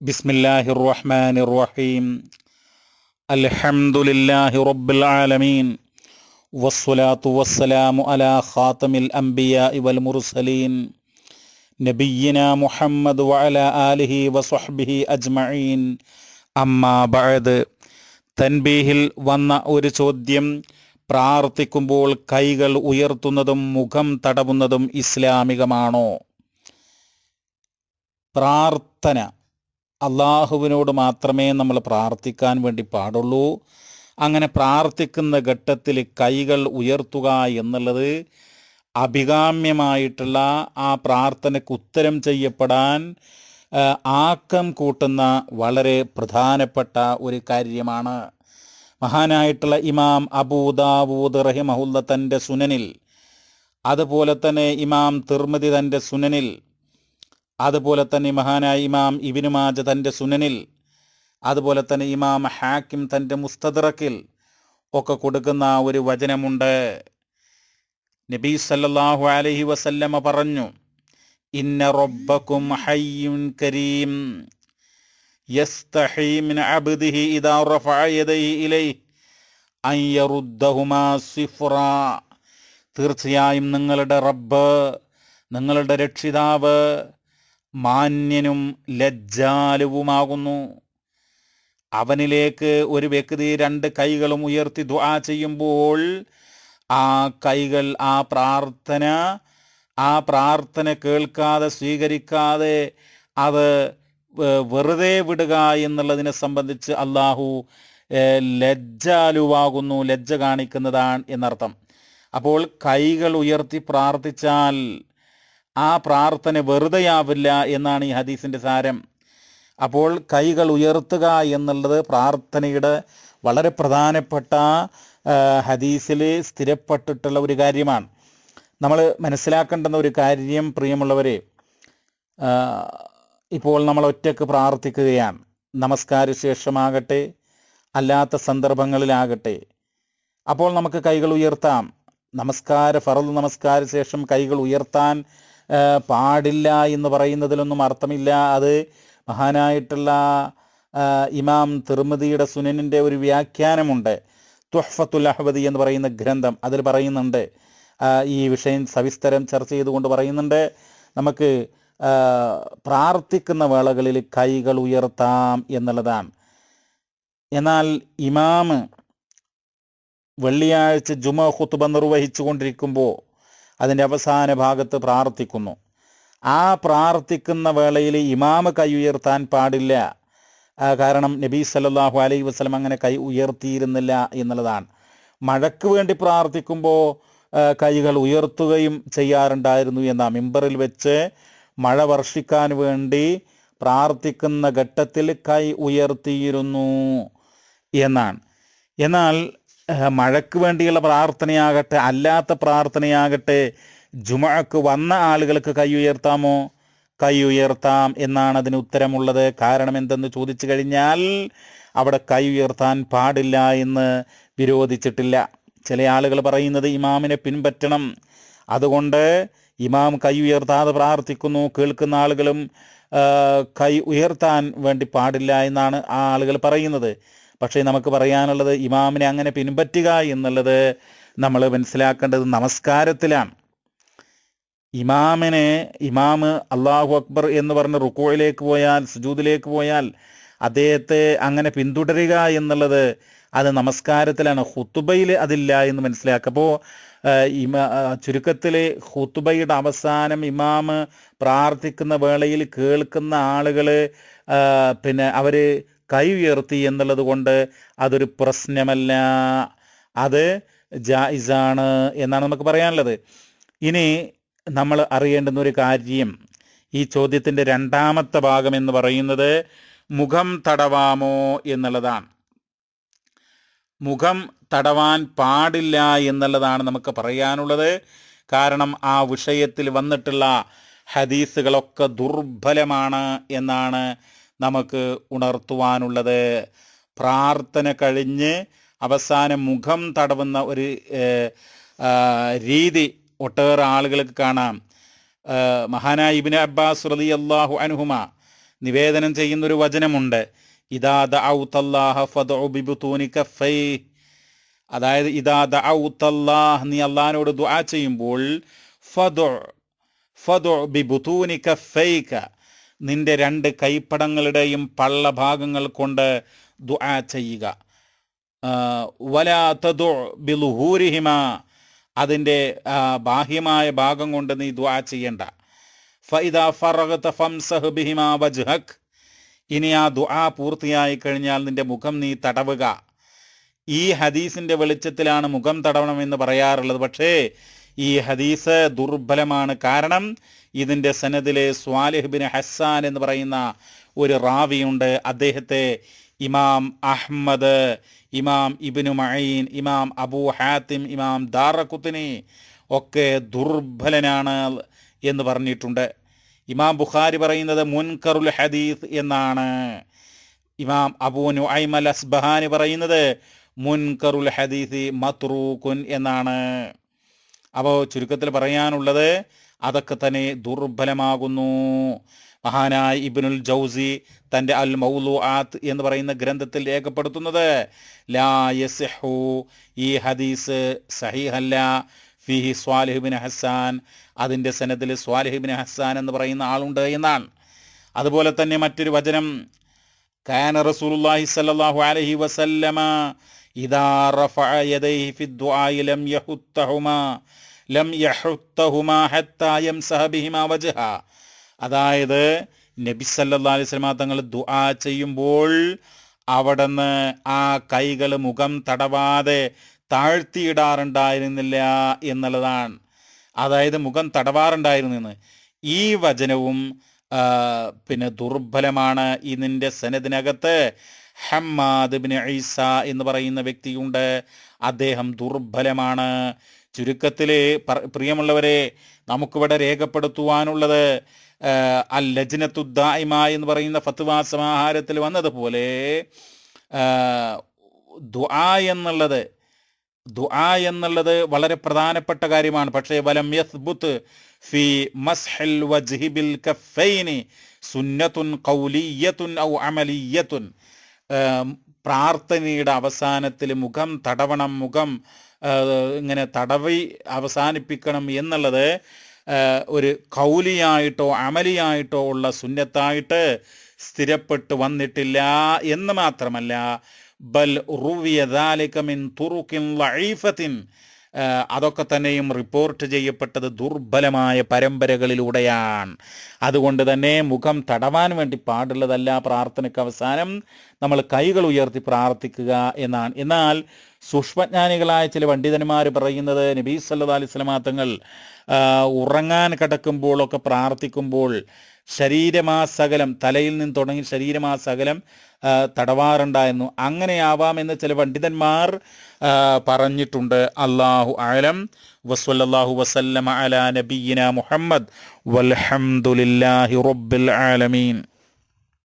ബിസ്മില്ലാഹി റഹ്മാൻ റഹീം അൽഹംദുലില്ലാഹി റബ്ബിൽ ആലമീൻ. വസ്സലാത്തു വസ്സലാമു അലാ ഖാത്തമിൽ അംബിയ ഇവൽ മുർസലീൻ. നബിയിന മുഹമ്മദ് വഅല ആലിഹി വസ്വഹ്ബിഹി അജ്മഈൻ. അമ്മാ ബഅദ്. തൻബീഹിൽ വന്ന ഒരു ചോദ്യം പ്രാർത്ഥിക്കുമ്പോൾ കൈകൾ ഉയർത്തുന്നതും മുഖം തടവുന്നതും ഇസ്ലാമികമാണോ? പ്രാർത്ഥന. അള്ളാഹുവിനോട് മാത്രമേ നമ്മൾ പ്രാർത്ഥിക്കാൻ വേണ്ടി പാടുള്ളൂ. അങ്ങനെ പ്രാർത്ഥിക്കുന്ന ഘട്ടത്തിൽ കൈകൾ ഉയർത്തുക എന്നുള്ളത് അഭികാമ്യമായിട്ടുള്ള ആ പ്രാർത്ഥനയ്ക്ക് ഉത്തരം ചെയ്യപ്പെടാൻ ആക്കം കൂട്ടുന്ന വളരെ പ്രധാനപ്പെട്ട ഒരു കാര്യമാണ്. മഹാനായിട്ടുള്ള ഇമാം അബൂദാബൂദ് റഹിമഹുല്ല തന്റെ സുനനിൽ അതുപോലെ തന്നെ ഇമാം തിർമതി തന്റെ സുനനിൽ അതുപോലെ തന്നെ മഹാനായ ഇമാം ഇബിനു മാജ തന്റെ സുനനിൽ അതുപോലെ തന്നെ ഇമാം ഹാക്കിം തന്റെ മുസ്തദറക്കിൽ ഒക്കെ കൊടുക്കുന്ന ഒരു വചനമുണ്ട്. നബി സല്ലാഹു അലഹി വസല്ലമ പറഞ്ഞു ഇന്ന റബ്ബക്കും ഹയ്യുൻ കരീം തീർച്ചയായും നിങ്ങളുടെ റബ്ബ് നിങ്ങളുടെ രക്ഷിതാവ് മാന്യനും ലജ്ജാലുവുമാകുന്നു. അവനിലേക്ക് ഒരു വ്യക്തി രണ്ട് കൈകളും ഉയർത്തി ദ്വാ ചെയ്യുമ്പോൾ ആ കൈകൾ ആ പ്രാർത്ഥന ആ പ്രാർത്ഥന കേൾക്കാതെ സ്വീകരിക്കാതെ അത് വെറുതെ വിടുക എന്നുള്ളതിനെ സംബന്ധിച്ച് അള്ളാഹു ലജ്ജാലുവാകുന്നു ലജ്ജ കാണിക്കുന്നതാണ് എന്നർത്ഥം. അപ്പോൾ കൈകൾ ഉയർത്തി പ്രാർത്ഥിച്ചാൽ ആ പ്രാർത്ഥന വെറുതെയാവില്ല എന്നാണ് ഈ ഹദീസിന്റെ സാരം. അപ്പോൾ കൈകൾ ഉയർത്തുക എന്നുള്ളത് പ്രാർത്ഥനയുടെ വളരെ പ്രധാനപ്പെട്ട ഹദീസിൽ സ്ഥിരപ്പെട്ടിട്ടുള്ള ഒരു കാര്യമാണ്. നമ്മൾ മനസ്സിലാക്കേണ്ടുന്ന ഒരു കാര്യം പ്രിയമുള്ളവരെ ഇപ്പോൾ നമ്മൾ ഒറ്റയ്ക്ക് പ്രാർത്ഥിക്കുകയാണ്. നമസ്കാര ശേഷമാകട്ടെ അല്ലാത്ത സന്ദർഭങ്ങളിലാകട്ടെ. അപ്പോൾ നമുക്ക് കൈകൾ ഉയർത്താം. നമസ്കാര ഫറൽ നമസ്കാര ശേഷം കൈകൾ ഉയർത്താൻ പാടില്ല എന്ന് പറയുന്നതിലൊന്നും അർത്ഥമില്ല. അത് മഹാനായിട്ടുള്ള ഇമാം തിർമതിയുടെ സുനനിന്റെ ഒരു വ്യാഖ്യാനമുണ്ട്. തുഹ്ഫത്തുൽ അഹ്ബദി എന്ന് പറയുന്ന ഗ്രന്ഥം. അതിൽ പറയുന്നുണ്ട് ഈ വിഷയം സവിസ്തരം ചർച്ച ചെയ്തുകൊണ്ട് പറയുന്നുണ്ട് നമുക്ക് പ്രാർത്ഥിക്കുന്ന വേളകളിൽ കൈകൾ ഉയർത്താം എന്നുള്ളതാണ്. എന്നാൽ ഇമാം വെള്ളിയാഴ്ച ജുമ ഹുത്തുബ നിർവഹിച്ചു കൊണ്ടിരിക്കുമ്പോൾ അതിന്റെ അവസാന ഭാഗത്ത് പ്രാർത്ഥിക്കുന്നു. ആ പ്രാർത്ഥിക്കുന്ന വേളയിൽ ഇമാമ് കൈ ഉയർത്താൻ പാടില്ല. കാരണം നബി സല്ലല്ലാഹു അലൈഹി വസ്ലം അങ്ങനെ കൈ ഉയർത്തിയിരുന്നില്ല എന്നുള്ളതാണ്. മഴയ്ക്ക് വേണ്ടി പ്രാർത്ഥിക്കുമ്പോൾ കൈകൾ ഉയർത്തുകയും ചെയ്യാറുണ്ടായിരുന്നു എന്ന മിമ്പറിൽ വെച്ച് മഴ വർഷിക്കാൻ വേണ്ടി പ്രാർത്ഥിക്കുന്ന ഘട്ടത്തിൽ കൈ ഉയർത്തിയിരുന്നു എന്നാണ്. എന്നാൽ മഴയ്ക്ക് വേണ്ടിയുള്ള പ്രാർത്ഥനയാകട്ടെ അല്ലാത്ത പ്രാർത്ഥനയാകട്ടെ ജുമഅക്ക് വന്ന ആളുകൾക്ക് കൈ ഉയർത്താമോ? കൈ ഉയർത്താം എന്നാണ് അതിന് ഉത്തരമുള്ളത്. കാരണം എന്തെന്ന് ചോദിച്ചു കഴിഞ്ഞാൽ അവിടെ കൈ ഉയർത്താൻ പാടില്ല എന്ന് വിരോധിച്ചിട്ടില്ല. ചില ആളുകൾ പറയുന്നത് ഇമാമിനെ പിൻപറ്റണം. അതുകൊണ്ട് ഇമാം കൈ ഉയർത്താതെ പ്രാർത്ഥിക്കുന്നു. കേൾക്കുന്ന ആളുകളും കൈ ഉയർത്താൻ വേണ്ടി പാടില്ല എന്നാണ് ആ ആളുകൾ പറയുന്നത്. പക്ഷേ നമുക്ക് പറയാനുള്ളത് ഇമാമിനെ അങ്ങനെ പിൻപറ്റുക എന്നുള്ളത് നമ്മൾ മനസ്സിലാക്കേണ്ടത് നമസ്കാരത്തിലാണ്. ഇമാമിനെ ഇമാമ് അള്ളാഹു അക്ബർ എന്ന് പറഞ്ഞ് റുക്കോയിലേക്ക് പോയാൽ സുജൂദിലേക്ക് പോയാൽ അദ്ദേഹത്തെ അങ്ങനെ പിന്തുടരുക എന്നുള്ളത് അത് നമസ്കാരത്തിലാണ്. ഹുത്തുബയിൽ അതില്ല എന്ന് മനസ്സിലാക്കുക. അപ്പോൾ ഇമ ചുരുക്കത്തിൽ ഹുത്തുബയുടെ അവസാനം ഇമാമ് പ്രാർത്ഥിക്കുന്ന വേളയിൽ കേൾക്കുന്ന ആളുകൾ പിന്നെ അവർ കൈ ഉയർത്തി എന്നുള്ളത് കൊണ്ട് അതൊരു പ്രശ്നമല്ല. അത് ജായിസാണ് എന്നാണ് നമുക്ക് പറയാനുള്ളത്. ഇനി നമ്മൾ അറിയേണ്ടുന്ന ഒരു കാര്യം ഈ ചോദ്യത്തിന്റെ രണ്ടാമത്തെ ഭാഗം എന്ന് പറയുന്നത് മുഖം തടവാമോ എന്നുള്ളതാണ്. മുഖം തടവാൻ പാടില്ല എന്നുള്ളതാണ് നമുക്ക് പറയാനുള്ളത്. കാരണം ആ വിഷയത്തിൽ വന്നിട്ടുള്ള ഹദീസുകളൊക്കെ ദുർബലമാണ് എന്നാണ് നമുക്ക് ഉണർത്തുവാനുള്ളത്. പ്രാർത്ഥന കഴിഞ്ഞ് അവസാനം മുഖം തടവുന്ന ഒരു രീതി ഒട്ടേറെ ആളുകൾക്ക് കാണാം. മഹാനായ ഇബിന് അബ്ബാസ് അള്ളാഹു അനുഹുമ നിവേദനം ചെയ്യുന്നൊരു വചനമുണ്ട്. കഫൈ അതായത് ഇദാ ദഅൗതല്ലാഹ് നീ അള്ളഹാനോട് ദുആ ചെയ്യുമ്പോൾ ഫദ്ഉ ഫദ്ഉ ബിബുതൂനി കഫൈക. നിന്റെ രണ്ട് കൈപ്പടങ്ങളുടെയും പള്ള ഭാഗങ്ങൾ കൊണ്ട് ദുആ ചെയ്യുക. ആ, വലാ തദു ബിലുഹൂരിഹിമ. അതിന്റെ ബാഹ്യമായ ഭാഗം കൊണ്ട് നീ ദുആ ചെയ്യണ്ട. ഫൈദ ഫറഗത ഫംസഹ് വജ്ഹക്. ഇനി ആ ദുആ പൂർത്തിയായി കഴിഞ്ഞാൽ നിന്റെ മുഖം നീ തടവുക. ഈ ഹദീസിന്റെ വെളിച്ചത്തിലാണ് മുഖം തടവണമെന്ന് പറയാറുള്ളത്. പക്ഷേ ഈ ഹദീസ് ദുർബലമാണ്. കാരണം ഇതിന്റെ സനദിലെ സ്വാലിഹ് ബിൻ ഹസ്സാൻ എന്ന് പറയുന്ന ഒരു റാവിയുണ്ട്. അദ്ദേഹത്തെ ഇമാം അഹ്മദ് ഇമാം ഇബിനു മഈൻ ഇമാം അബൂ ഹാത്തിം ഇമാം ദാറക്കുത്തിനി ഒക്കെ ദുർബലനാണ് എന്ന് പറഞ്ഞിട്ടുണ്ട്. ഇമാം ബുഖാരി പറയുന്നത് മുൻകറുൽ ഹദീസ് എന്നാണ്. ഇമാം അബൂ നുഐം അൽ അസ്ബഹാനി പറയുന്നത് മുൻകറുൽ ഹദീസ് മത്രൂഖുൻ എന്നാണ്. അപ്പോൾ ചുരുക്കത്തിൽ പറയാനുള്ളത് അതൊക്കെ തന്നെ ദുർബലമാകുന്നു. മഹാനായ ഇബ്നുൽ ജൗസി തന്റെ അൽ മൗലു ആത്ത് എന്ന് പറയുന്ന ഗ്രന്ഥത്തിൽ രേഖപ്പെടുത്തുന്നത് ലാ യസിഹു ഈ ഹദീസ് സഹിഹല്ല ഫിഹി സ്വാലിഹിബിൻ ഹസാൻ അതിന്റെ സനത്തിൽ സ്വാലിഹിബിൻ ഹസാൻ എന്ന് പറയുന്ന ആളുണ്ട് എന്നാണ്. അതുപോലെ തന്നെ മറ്റൊരു വചനം കാന റസൂലുള്ളാഹി സല്ലല്ലാഹു അലൈഹി വസല്ലമ ഇദാ റഫഅ യദൈഹി ഫിദ്ദുആ ലം യഹുത്തഹുമാ ലം യഹുത്തഹുമാ ഹത്താ യംസഹ ബിഹിമാ വജ്ഹ. അതായത് നബി സല്ലല്ലാഹു അലൈഹി വസല്ലമ തങ്ങൾ ദുആ ചെയ്യുമ്പോൾ അവിടുന്ന് ആ കൈകൾ മുഖം തടവാതെ താഴ്ത്തിയിടാറുണ്ടായിരുന്നില്ല എന്നുള്ളതാണ്. അതായത് മുഖം തടവാറുണ്ടായിരുന്നു ഈ വചനവും പിന്നെ ദുർബലമാണ്. ഇതിന്റെ സനദിനകത്ത് ഹമ്മാദ് ബിൻ ഈസ എന്ന് പറയുന്ന വ്യക്തിയുണ്ട്. അദ്ദേഹം ദുർബലമാണ്. ചുരുക്കത്തിൽ പ്രിയമുള്ളവരെ നമുക്കിവിടെ രേഖപ്പെടുത്തുവാനുള്ളത് അൽ ലജ്നത്തുദ്ദായിമ എന്ന് പറയുന്ന ഫത്വാ സമാഹാരത്തിൽ വന്നതുപോലെ ദുആ എന്നുള്ളത് ദുആ എന്നുള്ളത് വളരെ പ്രധാനപ്പെട്ട കാര്യമാണ്. പക്ഷേ വലം യസ്ബുത്ത് ഫി മസ്ഹിൽ വജ്ഹി ബിൽ കഫൈനി സുന്നത്തുൻ കൗലിയത്തുൻ ഔ അമലിയത്തുൻ പ്രാർത്ഥനയുടെ അവസാനത്തിൽ മുഖം തടവണം മുഖം ഇങ്ങനെ തടവി അവസാനിപ്പിക്കണം എന്നുള്ളത് ഒരു കൗലിയായിട്ടോ അമലിയായിട്ടോ ഉള്ള സുന്നത്തായിട്ട് സ്ഥിരപ്പെട്ട് വന്നിട്ടില്ല എന്ന് മാത്രമല്ല ബൽ റുവിയ ദാലിക്കമിൻ മിൻ തുറുക്കിൻ ലൈഫത്തിൻ അതൊക്കെ തന്നെയും റിപ്പോർട്ട് ചെയ്യപ്പെട്ടത് ദുർബലമായ പരമ്പരകളിലൂടെയാണ്. അതുകൊണ്ട് തന്നെ മുഖം തടവാൻ വേണ്ടി പാടുള്ളതല്ല പ്രാർത്ഥനയ്ക്ക് അവസാനം. നമ്മൾ കൈകൾ ഉയർത്തി പ്രാർത്ഥിക്കുക എന്നാണ്. എന്നാൽ സൂക്ഷ്മജ്ഞാനികളായ ചില പണ്ഡിതന്മാർ പറയുന്നത് നബീസ് സല്ലല്ലാഹു അലൈഹി വസല്ലമ തങ്ങൾ ഉറങ്ങാൻ കിടക്കുമ്പോഴൊക്കെ പ്രാർത്ഥിക്കുമ്പോൾ ശരീരമാസകലം തലയിൽ നിന്ന് തുടങ്ങി ശരീരമാസകലം തടവാറുണ്ടായിരുന്നു. അങ്ങനെയാവാമെന്ന് ചില പണ്ഡിതന്മാർ പറഞ്ഞിട്ടുണ്ട്. അള്ളാഹു ആലം വസ്വല്ലാഹു വസല്ലമ അല നബീന മുഹമ്മദ്. വൽഹംദുലില്ലാഹി റബ്ബിൽ ആലമീൻ.